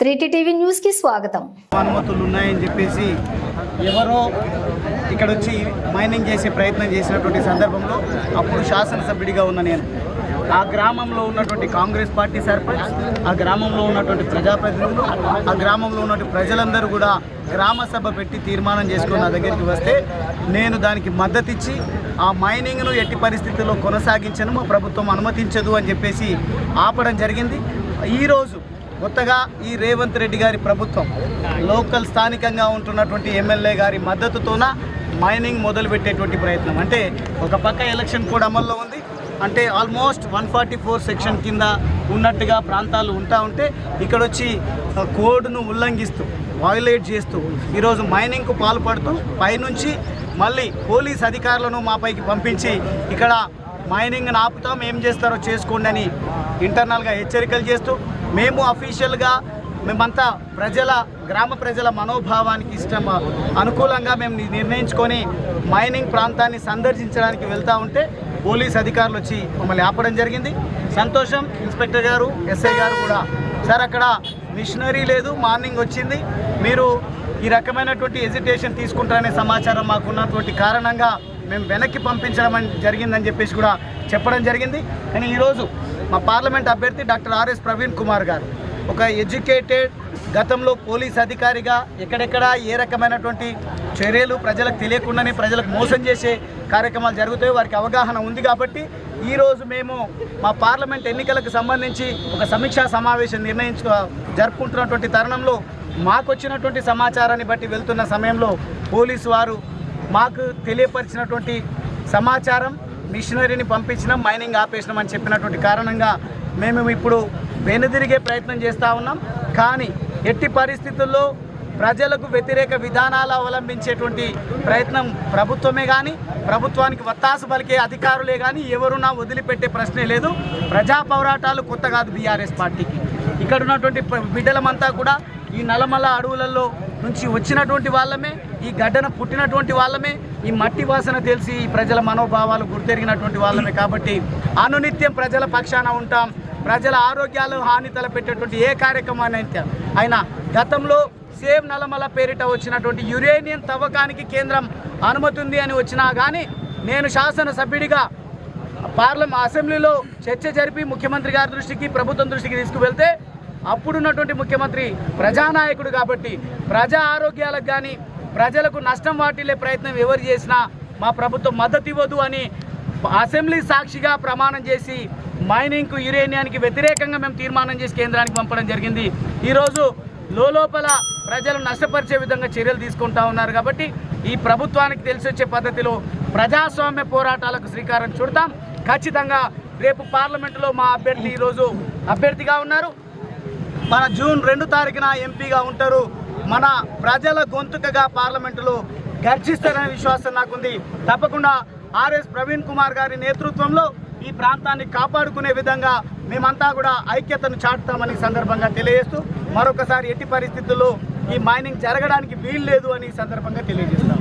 త్రీటీ TV న్యూస్కి స్వాగతం. అనుమతులు ఉన్నాయని చెప్పేసి ఎవరో ఇక్కడ వచ్చి మైనింగ్ చేసే ప్రయత్నం చేసినటువంటి సందర్భంలో అప్పుడు శాసనసభ్యుడిగా ఉన్న నేను. ఆ గ్రామంలో ఉన్నటువంటి కాంగ్రెస్ పార్టీ సర్పంచ్ ఆ గ్రామంలో ఉన్నటువంటి ప్రజాప్రతినిధులు ఆ గ్రామంలో ఉన్నటువంటి ప్రజలందరూ కూడా గ్రామ సభ పెట్టి తీర్మానం చేసుకుని నా దగ్గరికి వస్తే నేను దానికి మద్దతు ఇచ్చి ఆ మైనింగ్ను ఎట్టి పరిస్థితుల్లో కొనసాగించను మా ప్రభుత్వం అనుమతించదు అని చెప్పేసి ఆపడం జరిగింది. ఈరోజు కొత్తగా ఈ రేవంత్ రెడ్డి గారి ప్రభుత్వం లోకల్ స్థానికంగా ఉంటున్నటువంటి ఎమ్మెల్యే గారి మద్దతుతోన మైనింగ్ మొదలుపెట్టేటువంటి ప్రయత్నం. అంటే ఒక పక్క ఎలక్షన్ కోడ్ అమల్లో ఉంది. అంటే almost one forty four section కింద ఉన్నట్టుగా ప్రాంతాలు ఉంటా ఉంటే ఇక్కడ వచ్చి కోడ్ను ఉల్లంఘిస్తూ వాయులేట్ చేస్తూ ఈరోజు మైనింగ్కు పాల్పడుతూ పైనుంచి మళ్ళీ పోలీస్ అధికారులను మాపైకి పంపించి ఇక్కడ మైనింగ్ ఆపుతాం ఏం చేస్తారో చేసుకోండి అని ఇంటర్నల్గా హెచ్చరికలు చేస్తూ మేము అఫీషియల్గా మేమంతా ప్రజల గ్రామ ప్రజల మనోభావానికి ఇష్టం అనుకూలంగా మేము నిర్ణయించుకొని మైనింగ్ ప్రాంతాన్ని సందర్శించడానికి వెళ్తూ ఉంటే పోలీస్ అధికారులు వచ్చి మమ్మల్ని ఆపడం జరిగింది. సంతోషం ఇన్స్పెక్టర్ గారు ఎస్ఐ గారు కూడా. సార్ అక్కడ మిషనరీ లేదు మార్నింగ్ వచ్చింది. మీరు ఈ రకమైనటువంటి ఎజిటేషన్ తీసుకుంటారనే సమాచారం మాకున్నటువంటి కారణంగా మేము వెనక్కి పంపించడం అని జరిగిందని చెప్పేసి కూడా చెప్పడం జరిగింది. కానీ ఈరోజు మా పార్లమెంట్ అభ్యర్థి డాక్టర్ ఆర్ఎస్ ప్రవీణ్ కుమార్ గారు ఒక ఎడ్యుకేటెడ్ గతంలో పోలీస్ అధికారిగా ఎక్కడెక్కడ ఏ రకమైనటువంటి చర్యలు ప్రజలకు తెలియకుండానే ప్రజలకు మోసం చేసే కార్యక్రమాలు జరుగుతాయి వారికి అవగాహన ఉంది కాబట్టి ఈరోజు మేము మా పార్లమెంట్ ఎన్నికలకు సంబంధించి ఒక సమీక్షా సమావేశం నిర్ణయించు జరుపుకుంటున్నటువంటి తరుణంలో మాకు వచ్చినటువంటి సమాచారాన్ని బట్టి వెళ్తున్న సమయంలో పోలీసు వారు మాకు తెలియపరిచినటువంటి సమాచారం మిషనరీని పంపించినాం మైనింగ్ ఆపేసినాం అని చెప్పినటువంటి కారణంగా మేము ఇప్పుడు వెనుదిరిగే ప్రయత్నం చేస్తూ ఉన్నాం. కానీ ఎట్టి పరిస్థితుల్లో ప్రజలకు వ్యతిరేక విధానాలు అవలంబించేటువంటి ప్రయత్నం ప్రభుత్వమే కానీ ప్రభుత్వానికి వత్తాసు పలికే అధికారులే కానీ ఎవరున్నా వదిలిపెట్టే ప్రశ్నే లేదు. ప్రజా పోరాటాలు కొత్త కాదు బీఆర్ఎస్ పార్టీకి. ఇక్కడ ఉన్నటువంటి బిడ్డలమంతా కూడా ఈ నల్లమల్ల అడవులలో నుంచి వచ్చినటువంటి వాళ్ళమే ఈ గడ్డన పుట్టినటువంటి వాళ్ళమే ఈ మట్టి వాసన తెలిసి ఈ ప్రజల మనోభావాలు గుర్తెరిగినటువంటి వాళ్ళమే కాబట్టి అనునిత్యం ప్రజల పక్షాన ఉంటాం. ప్రజల ఆరోగ్యాలు హాని తలపెట్టేటువంటి ఏ కార్యక్రమాన్ని అయినా గతంలో సేమ్ నల్లమల పేరిట వచ్చినటువంటి యురేనియం తవ్వకానికి కేంద్రం అనుమతి ఉంది అని వచ్చినా కానీ నేను శాసనసభ్యుడిగా పార్లమెంట్ అసెంబ్లీలో చర్చ జరిపి ముఖ్యమంత్రి గారి దృష్టికి ప్రభుత్వం దృష్టికి తీసుకువెళ్తే అప్పుడున్నటువంటి ముఖ్యమంత్రి ప్రజానాయకుడు కాబట్టి ప్రజా ఆరోగ్యాలకు కానీ ప్రజలకు నష్టం వాటిల్లే ప్రయత్నం ఎవరు చేసినా మా ప్రభుత్వం మద్దతు ఇవ్వదు అని అసెంబ్లీ సాక్షిగా ప్రమాణం చేసి మైనింగ్కు యురేనియానికి వ్యతిరేకంగా మేము తీర్మానం చేసి కేంద్రానికి పంపడం జరిగింది. ఈరోజు లోపల ప్రజలు నష్టపరిచే విధంగా చర్యలు తీసుకుంటా ఉన్నారు కాబట్టి ఈ ప్రభుత్వానికి తెలిసి వచ్చే పద్ధతిలో ప్రజాస్వామ్య పోరాటాలకు శ్రీకారం చుడతాం. ఖచ్చితంగా రేపు పార్లమెంటులో మా అభ్యర్థి ఈరోజు అభ్యర్థిగా ఉన్నారు. మన జూన్ రెండు తారీఖున ఎంపీగా ఉంటారు. మన ప్రజల గొంతుకగా పార్లమెంటులో గర్జిస్తారనే విశ్వాసం నాకుంది. తప్పకుండా ఆర్ఎస్ ప్రవీణ్ కుమార్ గారి నేతృత్వంలో ఈ ప్రాంతాన్ని కాపాడుకునే విధంగా మేమంతా కూడా ఐక్యతను చాటుతామని సందర్భంగా తెలియజేస్తూ మరొకసారి ఎట్టి పరిస్థితుల్లో ఈ మైనింగ్ జరగడానికి వీలు లేదు అని సందర్భంగా తెలియజేస్తాం.